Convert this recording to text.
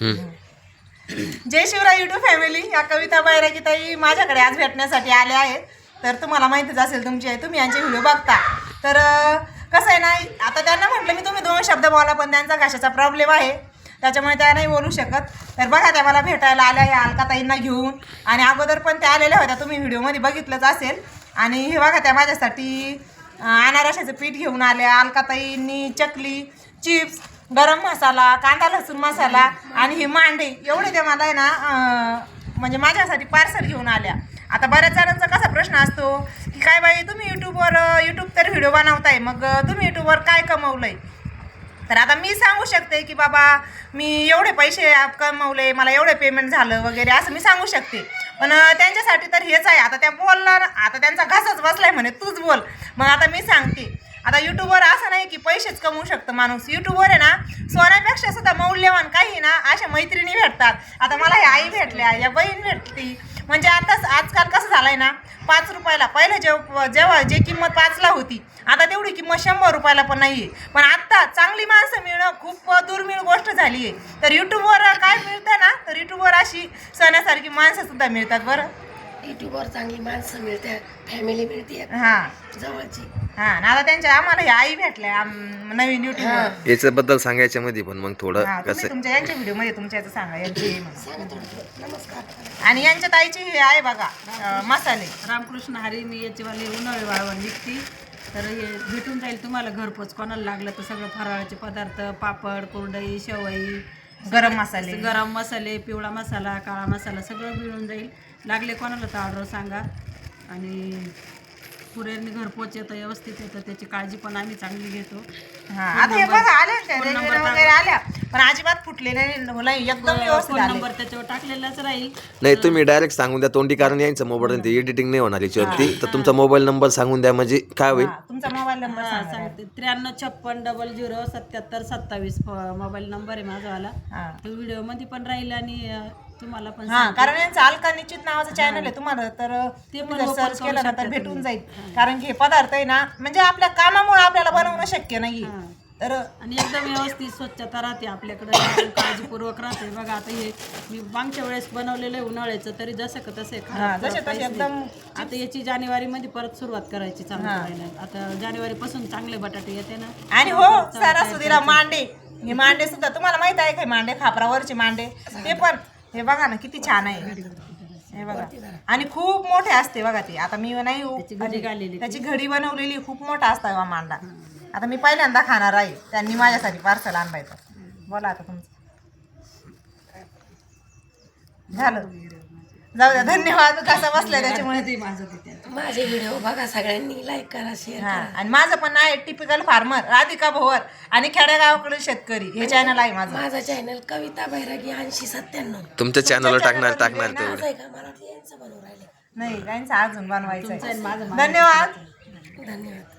जय Shivray YouTube family या कविता बैरागीताई माझ्याकडे आज भेटण्यासाठी आल्या आहेत. तर तुम्हाला माहितीच असेल तुमची तुम्ही यांचे व्हिडिओ बघता. तर कसं आहे ना आता त्यांना म्हटलं मी तुम्ही दोन शब्द बोला पण त्यांचा कशाचा प्रॉब्लेम आहे. त्याच्यामुळे त्या नाही बोलू शकत. तर बघा त्या मला भेटायला आल्या या अलकाताईंना घेऊन. आणि अगोदर पण त्या आलेल्या होत्या. तुम्ही व्हिडिओमध्ये बघितलंच असेल. आणि हे बघा त्या माझ्यासाठी अं, अनारशाचं पीठ घेऊन आल्या. अलकाताईंनी चकली चिप्स गरम मसाला कांदा लसूण मसाला आणि ही मांडे एवढे ते मला आहे ना म्हणजे माझ्यासाठी पार्सल घेऊन आल्या. आता बऱ्याच जणांचा कसा प्रश्न असतो की काय बाई तुम्ही यूट्यूबवर यूट्यूब तर व्हिडिओ बनवताय मग तुम्ही यूट्यूबवर काय कमवलंय? तर आता मी सांगू शकते की बाबा मी एवढे पैसे कमवले मला एवढे पेमेंट झालं वगैरे असं मी सांगू शकते. पण त्यांच्यासाठी तर हेच आहे. आता त्या बोलणार आता त्यांचा घासच बसलाय म्हणे तूच बोल. मग आता मी सांगते. आता युट्यूबवर असं नाही की पैसेच कमवू शकतं माणूस. युट्यूबवर आहे ना सोन्यापेक्षा सुद्धा मौल्यवान काही ना अशा मैत्रिणी भेटतात. आता मला ह्या आई भेटल्या या बहीण भेटली. म्हणजे आताच आजकाल कसं झालंय ना पाच रुपयाला पहिलं जेव्हा जेव्हा जे किंमत पाचला होती आता तेवढी किंमत शंभर रुपयाला पण नाही आहे पण आत्ता चांगली माणसं मिळणं खूप दुर्मिळ गोष्ट झाली आहे तर यूट्यूबवर काय मिळतं ना तर यूट्यूबवर अशी सणासारखी माणसंसुद्धा मिळतात बरं. युट्यूबवर चांगली माणसं मिळते फॅमिली मिळते हां. जवळची. हां आणि आता त्यांच्या आम्हाला ह्या आई भेटल्या आम- नवीन युट्यूबवर याच्याबद्दल सांगायच्या मध्ये पण मग थोडं कसं तुमच्या यांच्या व्हिडिओमध्ये तुमच्या याचं सांगा यांची हे म्हणून. सांगा थोडं नमस्कार. आणि यांच्या ताईची हे आहे बघा अं, मसाले. रामकृष्ण हरी मी याचीवाली उन्हाळी वाळवण विकते. तर हे भेटून जाईल तुम्हाला घरपोच. कोणाला लागलं तर सगळं फराळाचे पदार्थ पापड कुरडई शेवई गरम मसाले. गरम मसाले पिवळा मसाला काळा मसाला सगळं मिळून जाईल. लागले कोणाला तर ऑर्डर सांगा. आणि कुरिअरने घरपोच येतं व्यवस्थित येतं त्याची काळजी पण आम्ही चांगली घेतो. हा आता हे बघा आल्या त्या फोन रेल्वेला नंबर वगैरे आल्या. पण अजिबात फुटले नाही नाही, एकदम व्यवस्थित आले. नंबर त्याच्यावर टाकलेलाच राहील. नाही तुम्ही डायरेक्ट सांगून द्या तोंडी कारण यांचं मोबाईल एडिटिंग नाही होणार याच्यावरती. तर तुमचा मोबाईल नंबर सांगून द्या म्हणजे काय होईल? हा, तुमचा मोबाईल नंबर सांगा. सांगते. त्र्याण्णव छप्पन डबल झिरो सत्याहत्तर सत्तावीस मोबाईल नंबर आहे माझावाला हा. तो व्हिडिओमध्ये पण राहील आणि अं, तुम्हाला पण हा कारण यांचं अलका निश्चित नावाचं चॅनल आहे तुम्हाला. तर ते सर्च केलं ना तर भेटून. जाईल. कारण की हे पदार्थ आहे ना म्हणजे आपल्या कामामुळे आपल्याला बनवणं शक्य नाही हा. तर आणि एकदम व्यवस्थित स्वच्छता राहते आपल्याकडे. एकदम काळजीपूर्वक राहते. बघा आता हे मी मागच्या वेळेस बनवलेलं आहे उन्हाळ्याचं तरी जसं का तसं आहे, हा, खराब जसे थोडं तसे काहीच नाही. एकदम आता याची जानेवारी मध्ये परत सुरुवात करायची करायला आता जानेवारी पासून चांगले बटाटे येते ना. आणि हो सणासुदीला मांडे. हे मांडे सुद्धा तुम्हाला माहीत आहे का? हे मांडे खापरावरचे मांडे. ते पण हे बघा ना किती छान आहे. हे बघा. आणि खूप मोठे असते बघा ते. आता मी नाही त्याची घडी घालेली त्याची घडी बनवलेली खूप मोठा असता हा मांडा. आता मी पहिल्यांदा खाणार आहे. त्यांनी माझ्यासाठी पार्सल आणलायचं बोला आता तुमचं. झालं. जाऊ द्या धन्यवाद. कसं बसलं त्याच्यामुळे? ते माझं तिथे माझे व्हिडिओ बघा सगळ्यांनी लाईक करा शेअर हा. आणि माझं पण आहे टिपिकल फार्मर राधिका भोवर. आणि खेडेगावाकडील शेतकरी. हे चॅनल आहे माझं. माझा चॅनल कविता बैरागी ऐंशी सत्त्याण्णव. तुमच्या चॅनलवर टाकणार टाकणार माझं तेवढं. आहे का? मला वाटलं यांचं बनवून राहिले. नाही त्यांचं अजून बनवायचं तुमचं आणि माझं आहे धन्यवाद. धन्यवाद.